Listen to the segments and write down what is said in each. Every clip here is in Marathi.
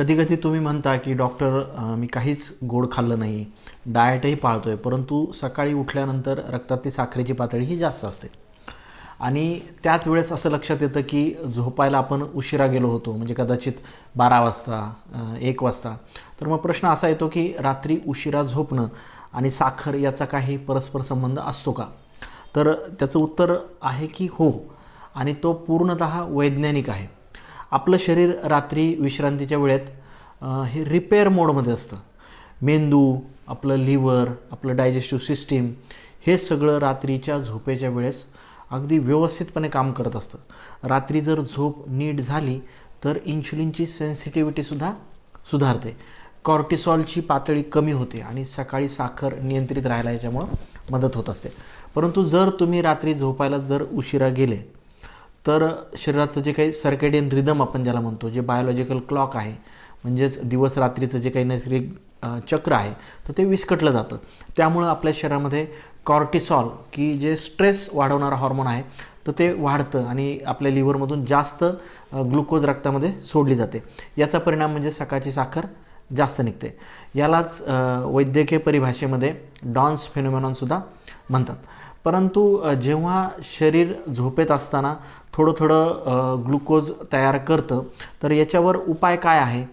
कधी कधी तुम्ही म्हणता की डॉक्टर मी काहीच गोड खाल्लं नाही. डाएटही पाळतो आहे परंतु सकाळी उठल्यानंतर रक्तातली साखरेची पातळी ही जास्त असते. आणि त्याच वेळेस असं लक्षात येतं की झोपायला आपण उशिरा गेलो होतो म्हणजे कदाचित बारा वाजता एक वाजता. तर मग प्रश्न असा येतो की रात्री उशिरा झोपणं आणि साखर याचा काही परस्पर संबंध असतो का? तर त्याचं उत्तर आहे की हो. आणि तो पूर्णत वैज्ञानिक आहे. आपलं शरीर रात्री विश्रांतीच्या वेळेत हे रिपेअर मोडमध्ये असतं. मेंदू आपलं लिव्हर आपलं डायजेस्टिव्ह सिस्टीम हे सगळं रात्रीच्या झोपेच्या वेळेस अगदी व्यवस्थितपणे काम करत असतं. रात्री जर झोप नीट झाली तर इन्शुलिनची सेन्सिटिव्हिटीसुद्धा सुधारते. कॉर्टिसॉलची पातळी कमी होते आणि सकाळी साखर नियंत्रित राहायला याच्यामुळं मदत होत असते. परंतु जर तुम्ही रात्री झोपायला जर उशिरा गेले तर शरीराचं जे काही सर्केडियन रिदम आपण ज्याला म्हणतो जे बायोलॉजिकल क्लॉक आहे म्हणजेच दिवस रात्रीचं जे काही नैसर्गिक चक्र आहे तर ते विस्कटलं जातं. त्यामुळं आपल्या शरीरामध्ये कॉर्टिसॉल की जे स्ट्रेस वाढवणारा हॉर्मोन आहे तर ते वाढतं आणि आपल्या लिव्हरमधून जास्त ग्लुकोज रक्तामध्ये सोडली जाते. याचा परिणाम म्हणजे सकाळची साखर जास्त निघते. यालाच वैद्यकीय परिभाषेमध्ये डॉन्स फेनोमेनॉनसुद्धा म्हणतात. परंतु जेव्हा शरीर झोपेत असताना थोडं थोडं ग्लुकोज तयार करतं तर याच्यावर उपाय काय आहे?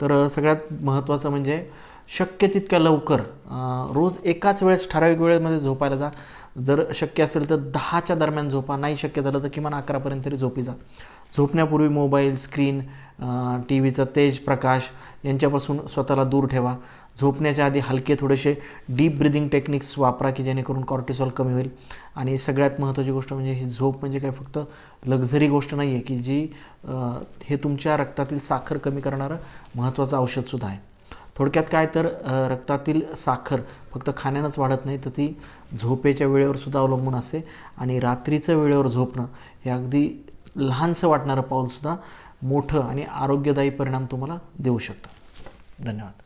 तर सगळ्यात महत्त्वाचं म्हणजे शक्य तितक्या लवकर रोज एकाच वेळेस ठराविक वेळेमध्ये झोपायला जा. जर शक्य असेल तर दहाच्या दरम्यान झोपा. नाही शक्य झालं तर किमान अकरापर्यंत तरी झोपी जा. झोपण्यापूर्वी मोबाईल स्क्रीन टी व्हीचा तेज प्रकाश यांच्यापासून स्वतःला दूर ठेवा. झोपण्याच्या आधी हलके थोडेसे डीप ब्रिदिंग टेक्निक्स वापरा की जेणेकरून कॉर्टिसॉल कमी होईल. आणि सगळ्यात महत्त्वाची गोष्ट म्हणजे ही झोप म्हणजे काय? फक्त लक्झरी गोष्ट नाही आहे की जी हे तुमच्या रक्तातील साखर कमी करणारं महत्त्वाचं औषधसुद्धा आहे. थोडक्यात काय तर रक्तातील साखर फक्त खाण्यानंच वाढत नाही तर ती झोपेच्या वेळेवर सुद्धा अवलंबून असते. आणि रात्रीचं वेळेवर झोपणं हे अगदी लहानसं वाटणारं पाऊलसुद्धा मोठं आणि आरोग्यदायी परिणाम तुम्हाला देऊ शकतं. धन्यवाद.